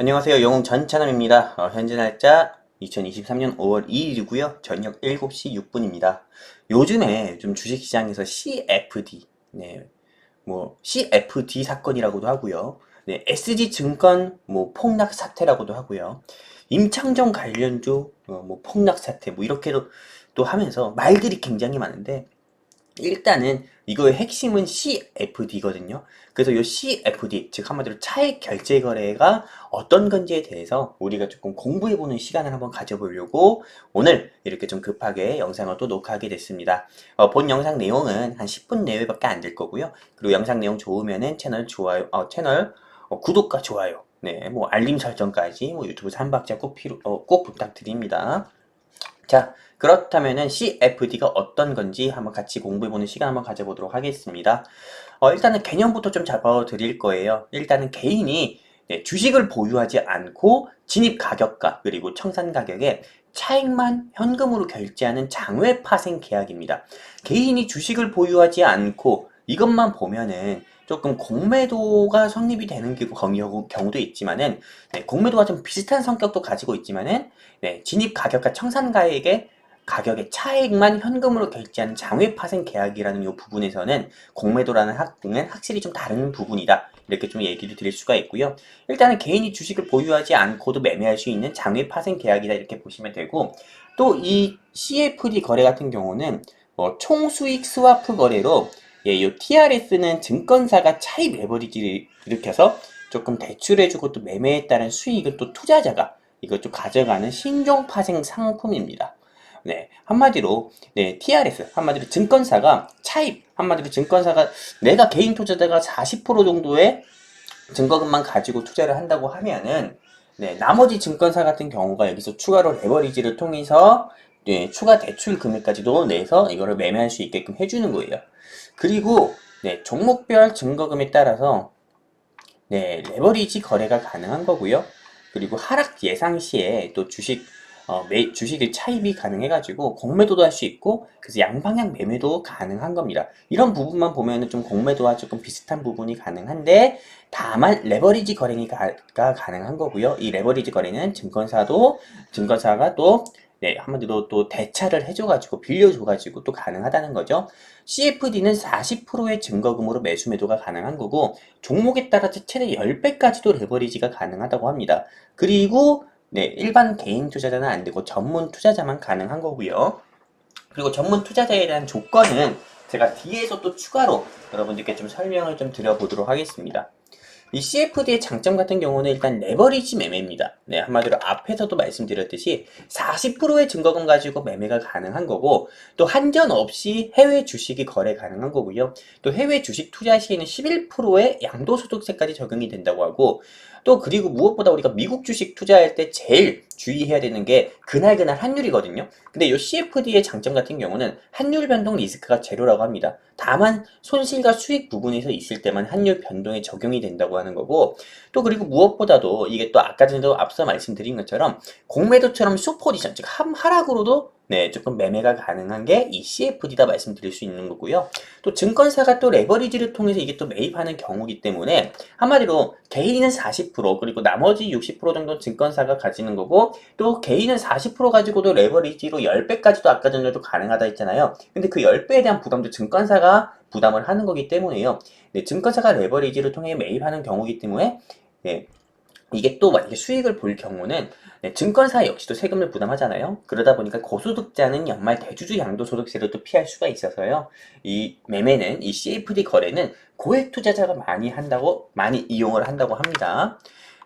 안녕하세요. 영웅 전찬남입니다. 어, 현재 날짜 2023년 5월 2일이고요. 저녁 7시 6분입니다. 요즘에 좀 주식시장에서 CFD, 네, 뭐 CFD 사건이라고도 하고요. 네, SG 증권 뭐 폭락 사태라고도 하고요. 임창정 관련주 어, 뭐 폭락 사태 뭐 이렇게도 또 하면서 말들이 굉장히 많은데 일단은 이거의 핵심은 CFD거든요. 그래서 이 CFD, 즉 한마디로 차액 결제 거래가 어떤 건지에 대해서 우리가 조금 공부해보는 시간을 한번 가져보려고 오늘 이렇게 좀 급하게 영상을 또 녹화하게 됐습니다. 어, 본 영상 내용은 한 10분 내외밖에 안 될 거고요. 그리고 영상 내용 좋으면은 채널 좋아요, 어, 채널 어, 구독과 좋아요, 네, 뭐 알림 설정까지 뭐 유튜브 3박자 꼭 필요, 어, 꼭 부탁드립니다. 자, 그렇다면은 CFD가 어떤 건지 한번 같이 공부해보는 시간 한번 가져보도록 하겠습니다. 어, 일단은 개념부터 좀 잡아드릴 거예요. 일단은 개인이 네, 주식을 보유하지 않고 진입 가격과 그리고 청산 가격에 차익만 현금으로 결제하는 장외 파생 계약입니다. 개인이 주식을 보유하지 않고 이것만 보면은 조금 공매도가 성립이 되는 경우, 경우도 있지만은 네, 공매도와 좀 비슷한 성격도 가지고 있지만은 네, 진입 가격과 청산 가액의 가격의 차액만 현금으로 결제하는 장외 파생 계약이라는 이 부분에서는 공매도라는 학은 확실히 좀 다른 부분이다. 이렇게 좀 얘기를 드릴 수가 있고요. 일단은 개인이 주식을 보유하지 않고도 매매할 수 있는 장외 파생 계약이다 이렇게 보시면 되고 또 이 CFD 거래 같은 경우는 뭐 총수익 스와프 거래로 예, 이 TRS는 증권사가 차입 레버리지를 일으켜서 조금 대출해주고 또 매매에 따른 수익을 또 투자자가 이것 좀 가져가는 신종 파생 상품입니다. 네, 한마디로 네, TRS 한마디로 증권사가 차입 한마디로 증권사가 내가 개인 투자자가 40% 정도의 증거금만 가지고 투자를 한다고 하면은 네, 나머지 증권사 같은 경우가 여기서 추가로 레버리지를 통해서 네, 추가 대출 금액까지도 내서 이거를 매매할 수 있게끔 해주는 거예요. 그리고 네, 종목별 증거금에 따라서 네, 레버리지 거래가 가능한 거고요. 그리고 하락 예상 시에 또 주식 어, 매, 주식의 차입이 가능해가지고 공매도도 할 수 있고 그래서 양방향 매매도 가능한 겁니다. 이런 부분만 보면은 좀 공매도와 조금 비슷한 부분이 가능한데 다만 레버리지 거래가 가능한 거고요. 이 레버리지 거래는 증권사도 증권사가 또 네, 한마디로 또 대차를 해줘가지고 빌려줘가지고 또 가능하다는 거죠. CFD는 40%의 증거금으로 매수 매도가 가능한 거고 종목에 따라서 최대 10배까지도 레버리지가 가능하다고 합니다. 그리고 네, 일반 개인 투자자는 안 되고 전문 투자자만 가능한 거고요. 그리고 전문 투자자에 대한 조건은 제가 뒤에서 또 추가로 여러분들께 좀 설명을 좀 드려보도록 하겠습니다. 이 CFD의 장점 같은 경우는 일단 레버리지 매매입니다. 네, 한마디로 앞에서도 말씀드렸듯이 40%의 증거금 가지고 매매가 가능한 거고 또 한전 없이 해외 주식이 거래 가능한 거고요. 또 해외 주식 투자 시에는 11%의 양도소득세까지 적용이 된다고 하고 또 그리고 무엇보다 우리가 미국 주식 투자할 때 제일 주의해야 되는 게 그날그날 환율이거든요. 근데 이 CFD의 장점 같은 경우는 환율 변동 리스크가 제로라고 합니다. 다만 손실과 수익 부분에서 있을 때만 환율 변동에 적용이 된다고 하는 거고 또 그리고 무엇보다도 이게 또 아까 전에도 앞서 말씀드린 것처럼 공매도처럼 슈퍼디션 즉 하락으로도 네, 조금 매매가 가능한 게 이 CFD다 말씀드릴 수 있는 거고요. 또 증권사가 또 레버리지를 통해서 이게 또 매입하는 경우기 때문에 한마디로 개인은 40% 그리고 나머지 60% 정도 증권사가 가지는 거고 또 개인은 40% 가지고도 레버리지로 10배까지도 아까 전에도 가능하다 했잖아요. 근데 그 10배에 대한 부담도 증권사가 부담을 하는 거기 때문에요. 네, 증권사가 레버리지를 통해 매입하는 경우기 때문에 네, 이게 또 만약에 수익을 볼 경우는 네, 증권사 역시도 세금을 부담하잖아요. 그러다 보니까 고소득자는 연말 대주주 양도소득세를 또 피할 수가 있어서요. 이 매매는 이 CFD 거래는 고액 투자자가 많이 한다고 많이 이용을 한다고 합니다.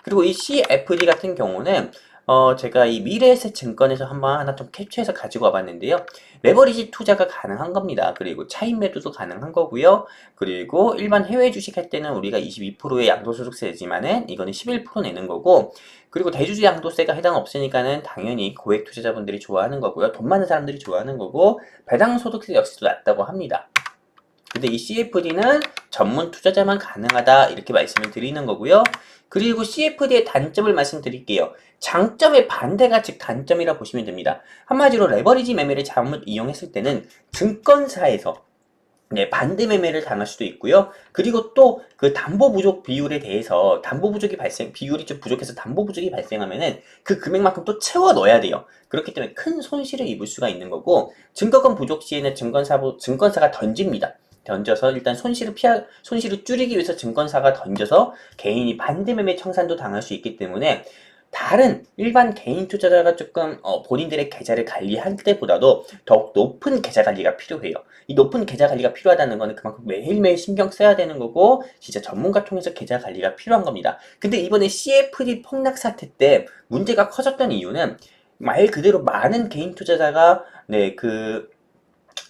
그리고 이 CFD 같은 경우는 어, 제가 이 미래에셋 증권에서 한번 하나 좀 캡처해서 가지고 와봤는데요. 레버리지 투자가 가능한 겁니다. 그리고 차익 매도도 가능한 거고요. 그리고 일반 해외 주식 할 때는 우리가 22%의 양도소득세 내지만은 이거는 11% 내는 거고 그리고 대주주 양도세가 해당 없으니까는 당연히 고액 투자자분들이 좋아하는 거고요. 돈 많은 사람들이 좋아하는 거고 배당 소득세 역시도 낮다고 합니다. 근데 이 CFD는 전문 투자자만 가능하다 이렇게 말씀을 드리는 거고요. 그리고 CFD의 단점을 말씀드릴게요. 장점의 반대가 즉 단점이라 보시면 됩니다. 한마디로 레버리지 매매를 잘못 이용했을 때는 증권사에서 네, 반대 매매를 당할 수도 있고요. 그리고 또 그 담보 부족 비율에 대해서 담보 부족이 발생, 비율이 좀 부족해서 담보 부족이 발생하면은 그 금액만큼 또 채워 넣어야 돼요. 그렇기 때문에 큰 손실을 입을 수가 있는 거고 증거권 부족 시에는 증권사, 증권사가 던집니다. 던져서 일단 손실을 피하, 손실을 줄이기 위해서 증권사가 던져서 개인이 반대 매매 청산도 당할 수 있기 때문에 다른 일반 개인 투자자가 조금 어, 본인들의 계좌를 관리할 때보다도 더욱 높은 계좌 관리가 필요해요. 이 높은 계좌 관리가 필요하다는 거는 그만큼 매일매일 신경 써야 되는 거고 진짜 전문가 통해서 계좌 관리가 필요한 겁니다. 근데 이번에 CFD 폭락 사태 때 문제가 커졌던 이유는 말 그대로 많은 개인 투자자가 네그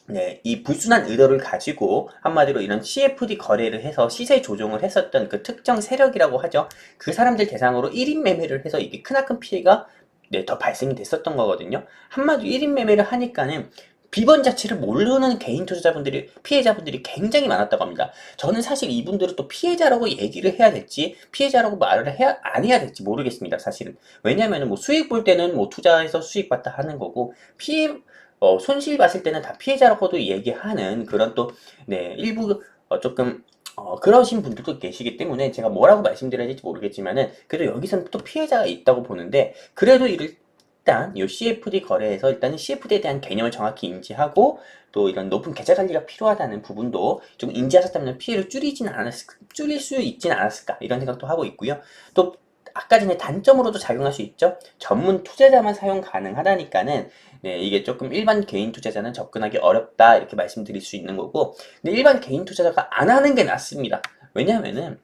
네, 이 불순한 의도를 가지고 한마디로 이런 CFD 거래를 해서 시세 조종을 했었던 그 특정 세력이라고 하죠. 그 사람들 대상으로 1인 매매를 해서 이게 크나큰 피해가 네, 더 발생이 됐었던 거거든요. 한마디로 1인 매매를 하니까는 비번 자체를 모르는 개인 투자자분들이 피해자분들이 굉장히 많았다고 합니다. 저는 사실 이분들을 또 피해자라고 얘기를 해야 될지 피해자라고 말을 해야 안 해야 될지 모르겠습니다. 사실은 왜냐하면 뭐 수익 볼 때는 뭐 투자해서 수익 봤다 하는 거고 피해 어, 손실 봤을 때는 다 피해자라고도 얘기하는 그런 또, 네, 일부, 어, 조금, 어, 그러신 분들도 계시기 때문에 제가 뭐라고 말씀드려야 될지 모르겠지만은, 그래도 여기서는 또 피해자가 있다고 보는데, 그래도 일단, 이 CFD 거래에서 일단은 CFD에 대한 개념을 정확히 인지하고, 또 이런 높은 계좌 관리가 필요하다는 부분도 좀 인지하셨다면 피해를 줄이진 않았을, 줄일 수 있진 않았을까, 이런 생각도 하고 있고요. 또, 아까 전에 단점으로도 작용할 수 있죠. 전문 투자자만 사용 가능하다니까는 네, 이게 조금 일반 개인 투자자는 접근하기 어렵다 이렇게 말씀드릴 수 있는 거고 근데 일반 개인 투자자가 안 하는 게 낫습니다. 왜냐하면은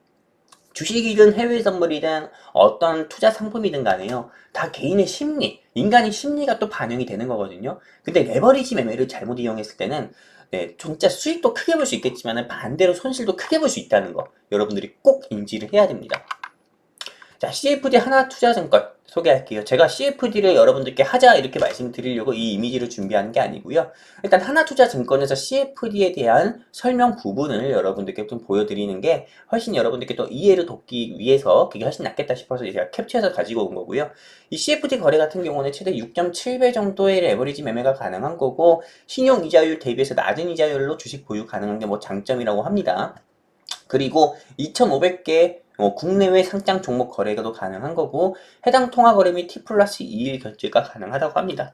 주식이든 해외 선물이든 어떤 투자 상품이든 간에요. 다 개인의 심리, 인간의 심리가 또 반영이 되는 거거든요. 근데 레버리지 매매를 잘못 이용했을 때는 네, 진짜 수익도 크게 볼 수 있겠지만 반대로 손실도 크게 볼 수 있다는 거 여러분들이 꼭 인지를 해야 됩니다. 자, CFD 하나 투자증권 소개할게요. 제가 CFD를 여러분들께 하자 이렇게 말씀드리려고 이 이미지를 준비하는 게 아니고요. 일단 하나투자증권에서 CFD에 대한 설명 부분을 여러분들께 좀 보여드리는 게 훨씬 여러분들께 또 이해를 돕기 위해서 그게 훨씬 낫겠다 싶어서 제가 캡처해서 가지고 온 거고요. 이 CFD 거래 같은 경우는 최대 6.7배 정도의 레버리지 매매가 가능한 거고 신용 이자율 대비해서 낮은 이자율로 주식 보유 가능한 게 뭐 장점이라고 합니다. 그리고 2,500개 뭐 국내외 상장 종목 거래가도 가능한 거고 해당 통화 거래 및 T 플러스 2일 결제가 가능하다고 합니다.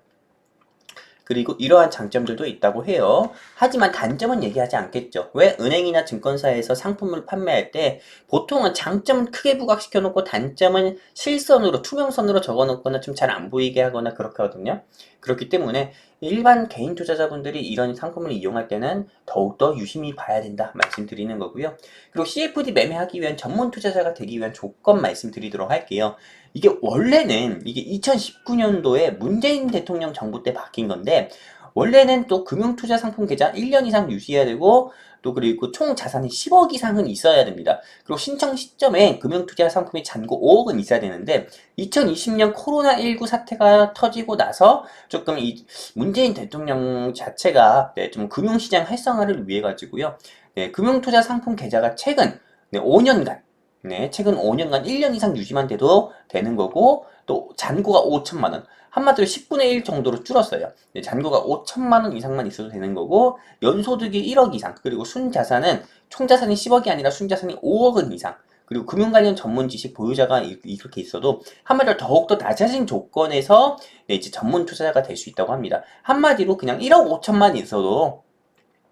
그리고 이러한 장점들도 있다고 해요. 하지만 단점은 얘기하지 않겠죠. 왜 은행이나 증권사에서 상품을 판매할 때 보통은 장점은 크게 부각시켜 놓고 단점은 실선으로 투명선으로 적어 놓거나 좀 잘 안 보이게 하거나 그렇게 하거든요. 그렇기 때문에 일반 개인 투자자분들이 이런 상품을 이용할 때는 더욱더 유심히 봐야 된다 말씀드리는 거고요. 그리고 CFD 매매하기 위한 전문 투자자가 되기 위한 조건 말씀드리도록 할게요. 이게 원래는 이게 2019년도에 문재인 대통령 정부 때 바뀐 건데 원래는 또 금융투자 상품 계좌 1년 이상 유지해야 되고 또 그리고 총 자산이 10억 이상은 있어야 됩니다. 그리고 신청 시점에 금융투자 상품의 잔고 5억은 있어야 되는데 2020년 코로나19 사태가 터지고 나서 조금 이 문재인 대통령 자체가 네, 좀 금융시장 활성화를 위해 가지고요. 네, 금융투자 상품 계좌가 최근 네, 5년간 네, 최근 5년간 1년 이상 유지만 돼도 되는 거고 또 잔고가 5천만 원. 한마디로 10분의 1 정도로 줄었어요. 네, 잔고가 5천만 원 이상만 있어도 되는 거고 연소득이 1억 이상 그리고 순자산은 총자산이 10억이 아니라 순자산이 5억은 이상 그리고 금융 관련 전문 지식 보유자가 이렇게 있어도 한마디로 더욱더 낮아진 조건에서 네, 이제 전문 투자자가 될 수 있다고 합니다. 한마디로 그냥 1억 5천만 있어도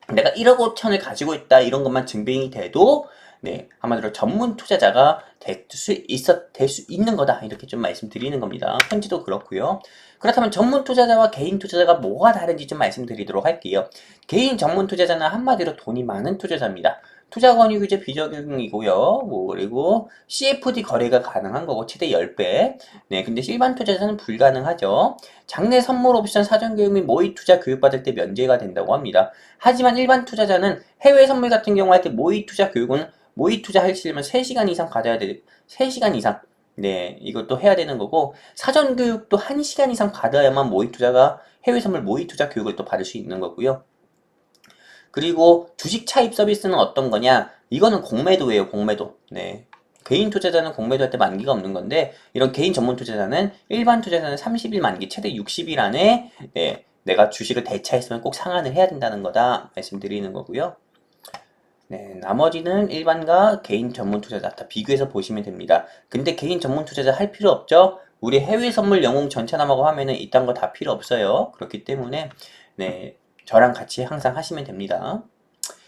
내가 1억 5천을 가지고 있다 이런 것만 증빙이 돼도 네, 한마디로 전문 투자자가 될 수 있어 될수 있는 거다 이렇게 좀 말씀드리는 겁니다. 현지도 그렇고요. 그렇다면 전문 투자자와 개인 투자자가 뭐가 다른지 좀 말씀드리도록 할게요. 개인 전문 투자자는 한마디로 돈이 많은 투자자입니다. 투자 권유 규제 비적용이고요. 뭐 그리고 CFD 거래가 가능한 거고 최대 10배. 네, 근데 일반 투자자는 불가능하죠. 장내 선물 옵션 사전 교육 및 모의 투자 교육 받을 때 면제가 된다고 합니다. 하지만 일반 투자자는 해외 선물 같은 경우 할 때 모의 투자 교육은 모의 투자 하시려면 3시간 이상 받아야 돼. 3시간 이상. 네, 이것도 해야 되는 거고, 사전 교육도 1시간 이상 받아야만 모의 투자가, 해외 선물 모의 투자 교육을 또 받을 수 있는 거고요. 그리고 주식 차입 서비스는 어떤 거냐? 이거는 공매도예요, 공매도. 네. 개인 투자자는 공매도 할 때 만기가 없는 건데, 이런 개인 전문 투자자는 일반 투자자는 30일 만기, 최대 60일 안에, 네, 내가 주식을 대차했으면 꼭 상환을 해야 된다는 거다 말씀드리는 거고요. 네, 나머지는 일반과 개인 전문 투자자 다 비교해서 보시면 됩니다. 근데 개인 전문 투자자 할 필요 없죠? 우리 해외 선물 영웅 전체남하고 하면은 이딴 거 다 필요 없어요. 그렇기 때문에 네, 저랑 같이 항상 하시면 됩니다.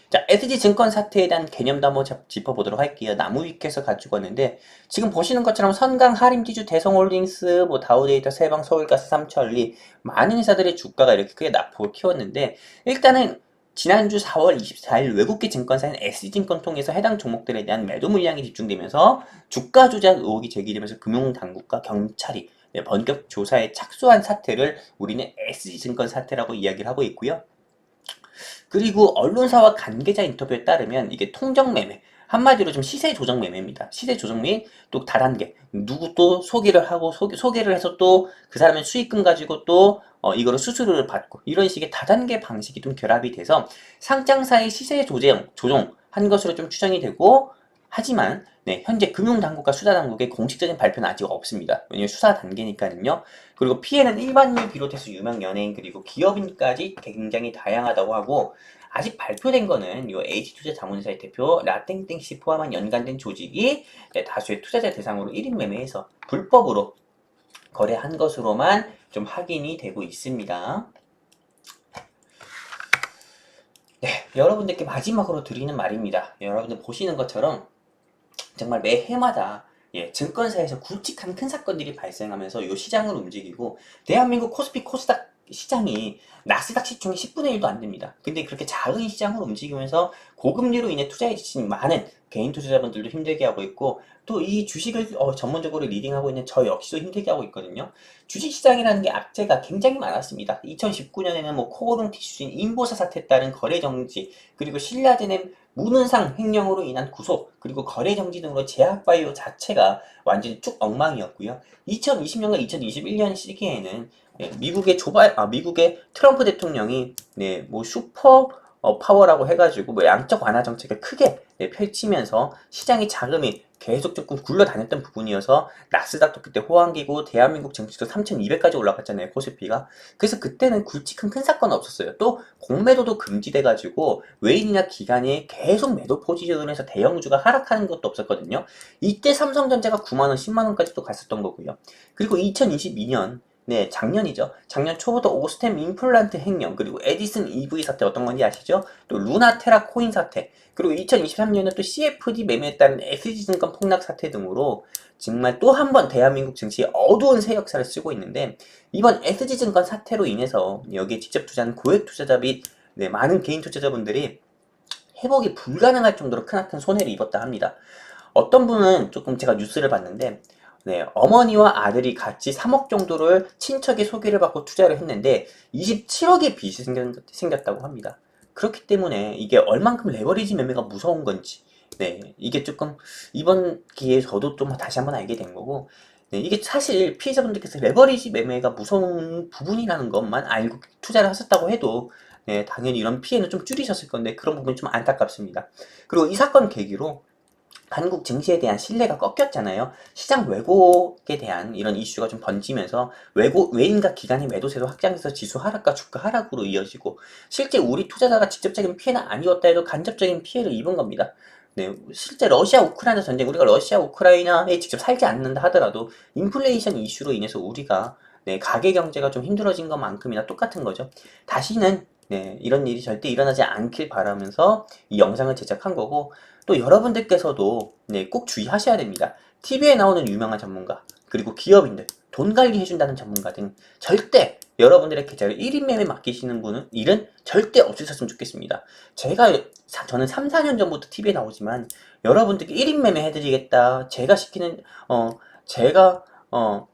자, SG 증권 사태에 대한 개념도 한번 잡- 짚어보도록 할게요. 나무위키에서 가지고 왔는데 지금 보시는 것처럼 선강, 하림지주, 대성홀딩스, 뭐 다우데이터, 세방, 서울가스, 삼천리 많은 회사들의 주가가 이렇게 크게 낙폭을 키웠는데 일단은 지난주 4월 24일 외국계 증권사인 S증권 통해서 해당 종목들에 대한 매도 물량이 집중되면서 주가 조작 의혹이 제기되면서 금융당국과 경찰이 네, 본격 조사에 착수한 사태를 우리는 S증권 사태라고 이야기를 하고 있고요. 그리고 언론사와 관계자 인터뷰에 따르면 이게 통정 매매, 한마디로 좀 시세 조정 매매입니다. 시세 조정 및 또 다단계, 누구 또 소개를 하고 소개, 소개를 해서 또 그 사람의 수익금 가지고 또 어, 이거를 수수료를 받고 이런 식의 다단계 방식이 좀 결합이 돼서 상장사의 시세 조정, 조정한 것으로 좀 추정이 되고 하지만 네, 현재 금융당국과 수사당국의 공식적인 발표는 아직 없습니다. 왜냐하면 수사 단계니까요. 그리고 피해는 일반인을 비롯해서 유명 연예인 그리고 기업인까지 굉장히 다양하다고 하고 아직 발표된 거는 요 H투자 자문사의 대표 라땡땡 씨 포함한 연관된 조직이 네, 다수의 투자자 대상으로 1인 매매해서 불법으로 거래한 것으로만 좀 확인이 되고 있습니다. 네, 여러분들께 마지막으로 드리는 말입니다. 여러분들 보시는 것처럼 정말 매 해마다 예, 증권사에서 굵직한 큰 사건들이 발생하면서 이 시장을 움직이고 대한민국 코스피 코스닥 시장이 나스닥 시총의 10분의 1도 안 됩니다. 근데 그렇게 작은 시장을 움직이면서 고금리로 인해 투자에 지친 많은 개인 투자자분들도 힘들게 하고 있고 또 이 주식을 어, 전문적으로 리딩하고 있는 저 역시도 힘들게 하고 있거든요. 주식 시장이라는 게 악재가 굉장히 많았습니다. 2019년에는 뭐 코오롱 티슈인 인보사 사태에 따른 거래 정지 그리고 신라젠의 무능상 횡령으로 인한 구속 그리고 거래 정지 등으로 제약바이오 자체가 완전히 쭉 엉망이었고요. 2020년과 2021년 시기에는 네, 미국의 조바 아 미국의 트럼프 대통령이 네, 뭐 슈퍼 어, 파워라고 해가지고 뭐 양적 완화 정책을 크게 네, 펼치면서 시장의 자금이 계속 조금 굴러다녔던 부분이어서 나스닥도 그때 호황기고 대한민국 증시도 3,200까지 올라갔잖아요 코스피가. 그래서 그때는 굵직한 큰 사건 없었어요. 또 공매도도 금지돼가지고 외인이나 기관이 계속 매도 포지션을 해서 대형주가 하락하는 것도 없었거든요. 이때 삼성전자가 9만원 10만원까지도 갔었던 거고요. 그리고 2022년 네, 작년이죠. 작년 초부터 오스템 임플란트 횡령, 그리고 에디슨 EV 사태 어떤 건지 아시죠? 또 루나테라 코인 사태, 그리고 2023년에 또 CFD 따른 SG증권 폭락 사태 등으로 정말 또 한 번 대한민국 증시에 어두운 새 역사를 쓰고 있는데 이번 SG증권 사태로 인해서 여기에 직접 투자한 고액 투자자 및 네, 많은 개인 투자자분들이 회복이 불가능할 정도로 크나큰 손해를 입었다 합니다. 어떤 분은 조금 제가 뉴스를 봤는데 네, 어머니와 아들이 같이 3억 정도를 친척의 소개를 받고 투자를 했는데 27억의 빚이 생겼, 다고 합니다. 그렇기 때문에 이게 얼만큼 레버리지 매매가 무서운 건지 네, 이게 조금 이번 기회에 저도 좀 다시 한번 알게 된 거고 네, 이게 사실 피해자분들께서 레버리지 매매가 무서운 부분이라는 것만 알고 투자를 하셨다고 해도 네, 당연히 이런 피해는 좀 줄이셨을 건데 그런 부분이 좀 안타깝습니다. 그리고 이 사건 계기로 한국 증시에 대한 신뢰가 꺾였잖아요. 시장 왜곡에 대한 이런 이슈가 좀 번지면서 왜곡, 외인과 기관의 매도세도 확장해서 지수 하락과 주가 하락으로 이어지고 실제 우리 투자자가 직접적인 피해는 아니었다 해도 간접적인 피해를 입은 겁니다. 네, 실제 러시아 우크라이나 전쟁 우리가 러시아 우크라이나에 직접 살지 않는다 하더라도 인플레이션 이슈로 인해서 우리가 네, 가계 경제가 좀 힘들어진 것만큼이나 똑같은 거죠. 다시는 네, 이런 일이 절대 일어나지 않길 바라면서 이 영상을 제작한 거고 또 여러분들께서도 네, 꼭 주의하셔야 됩니다. TV에 나오는 유명한 전문가, 그리고 기업인들, 돈 관리 해준다는 전문가 등 절대 여러분들의 계좌를 1인 매매 맡기시는 분은 일은 절대 없으셨으면 좋겠습니다. 제가 저는 3, 4년 전부터 TV에 나오지만 여러분들께 1인 매매 해드리겠다. 제가 시키는 어 제가 어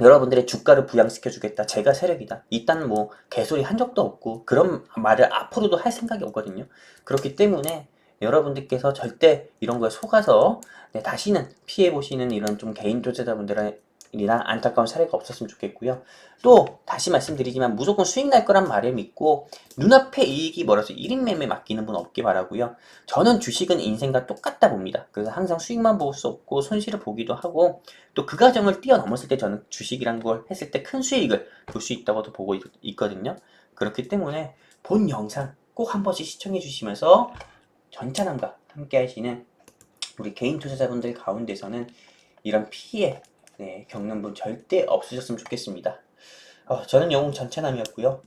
여러분들의 주가를 부양시켜 주겠다. 제가 세력이다. 이딴 뭐 개소리 한 적도 없고 그런 말을 앞으로도 할 생각이 없거든요. 그렇기 때문에 여러분들께서 절대 이런 거에 속아서 네, 다시는 피해 보시는 이런 좀 개인 투자자분들 이랑 안타까운 사례가 없었으면 좋겠고요. 또 다시 말씀드리지만 무조건 수익 날 거란 말을 믿고 눈앞에 이익이 멀어서 1인 매매 맡기는 분 없기 바라고요. 저는 주식은 인생과 똑같다 봅니다. 그래서 항상 수익만 볼 수 없고 손실을 보기도 하고 또 그 과정을 뛰어넘었을 때 저는 주식이란 걸 했을 때 큰 수익을 볼 수 있다고도 보고 있, 거든요 그렇기 때문에 본 영상 꼭 한 번씩 시청해 주시면서 전차남과 함께 하시는 우리 개인 투자자분들 가운데서는 이런 피해 네, 겪는 분 절대 없으셨으면 좋겠습니다. 어, 저는 영웅 전차남이었고요.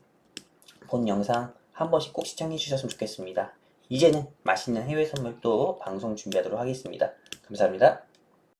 본 영상 한 번씩 꼭 시청해 주셨으면 좋겠습니다. 이제는 맛있는 해외 선물 또 방송 준비하도록 하겠습니다. 감사합니다.